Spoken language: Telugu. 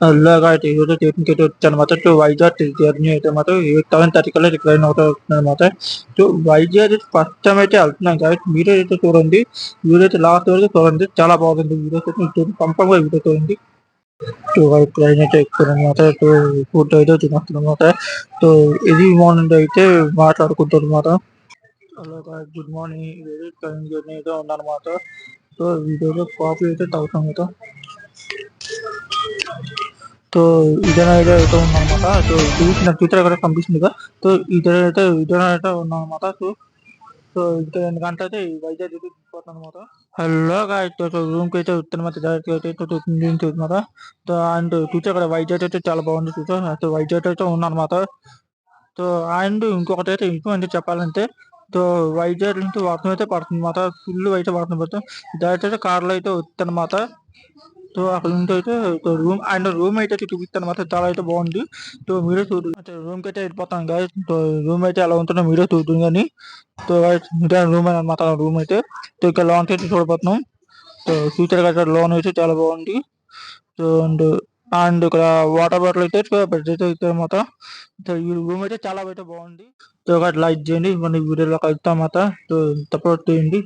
అలాగా అయితే ఈరోజు టేకింగ్ అయితే వచ్చానమాట సో వైజాగ్ జర్నీ అయితే మాత్రం ఎయిట్ థౌసండ్ థర్టీ కల్లా రిక్లైన్ అవుతుంది అనమాట సో వైజాగ్ ఫస్ట్ టైం అయితే వెళ్తున్నాం కాబట్టి వీడియో అయితే చూడండి వీడియో అయితే లాస్ట్ వరకు చూడండి చాలా బాగుంది వీడియో అయితే కంపంగా వీడియో చూడండి సో ట్రైన్ అయితే ఎక్కువనమాట సో ఫుడ్ అయితే తినేస్తాను సో ఇది మార్నింగ్ అయితే మాట్లాడుకుంటారు అనమాట అలాగా గుడ్ మార్నింగ్ ట్రైన్ జర్నీ అయితే ఉందన్నమాట సో వీడియోలో కాఫీ అయితే తాగుతాం కదా సో ఇదైనా అయితే అయితే ఉందన్నమాట సో చూసిన ఫ్యూచర్ కూడా కనిపిస్తుంది కదా సో ఇదైనా అయితే ఇదైనా అయితే ఉందన్నమాట సో సో ఇంకా రెండు గంటలు అయితే వైజాగ్ అయితే దిగిపోతాను అనమాట హలో గాయస్ రూమ్కి అయితే ఉత్తరమాట డైరెక్ట్ అయితే అనమాట సో అండ్ ఫ్యూచర్ కూడా వైజాగ్ అయితే చాలా బాగుంది ఫ్యూచర్ సో వైజాగ్ అయితే ఉందన్నమాట సో అండ్ ఇంకొకటి అయితే ఇంకో చెప్పాలంటే సో వైజాగ్ నుంచి వర్షం అయితే పడుతుంది అనమాట ఫుల్ అయితే వర్షం పడుతుంది డైరెక్ట్ అయితే కార్లో అయితే వద్దనమాట సో అక్కడ ఉంటే అయితే రూమ్ అండ్ రూమ్ అయితే చూపిస్తాను. అనమాట చాలా అయితే బాగుంది. సో మీరే చూడు. రూమ్కి అయితే వెళ్ళిపోతాం గాయస్. రూమ్ అయితే ఎలా ఉంటుందో మీరే చూడండి కానీ సో ఇదే రూమ్ అనమాట రూమ్ అయితే సో ఇక్కడ లోన్ అయితే చూడబోతున్నాం. సో ఫ్యూచర్గా లోన్ అయితే చాలా బాగుంది. సో అండ్ అండ్ ఇక్కడ వాటర్ బాటిల్ అయితే పెద్ద అయితే అనమాట సో ఈ రూమ్ అయితే చాలా అయితే బాగుంది. సో లైక్ చేయండి. మన వీడియోలో కలుస్తాం అన్నమాట. సో సపోర్ట్ చేయండి.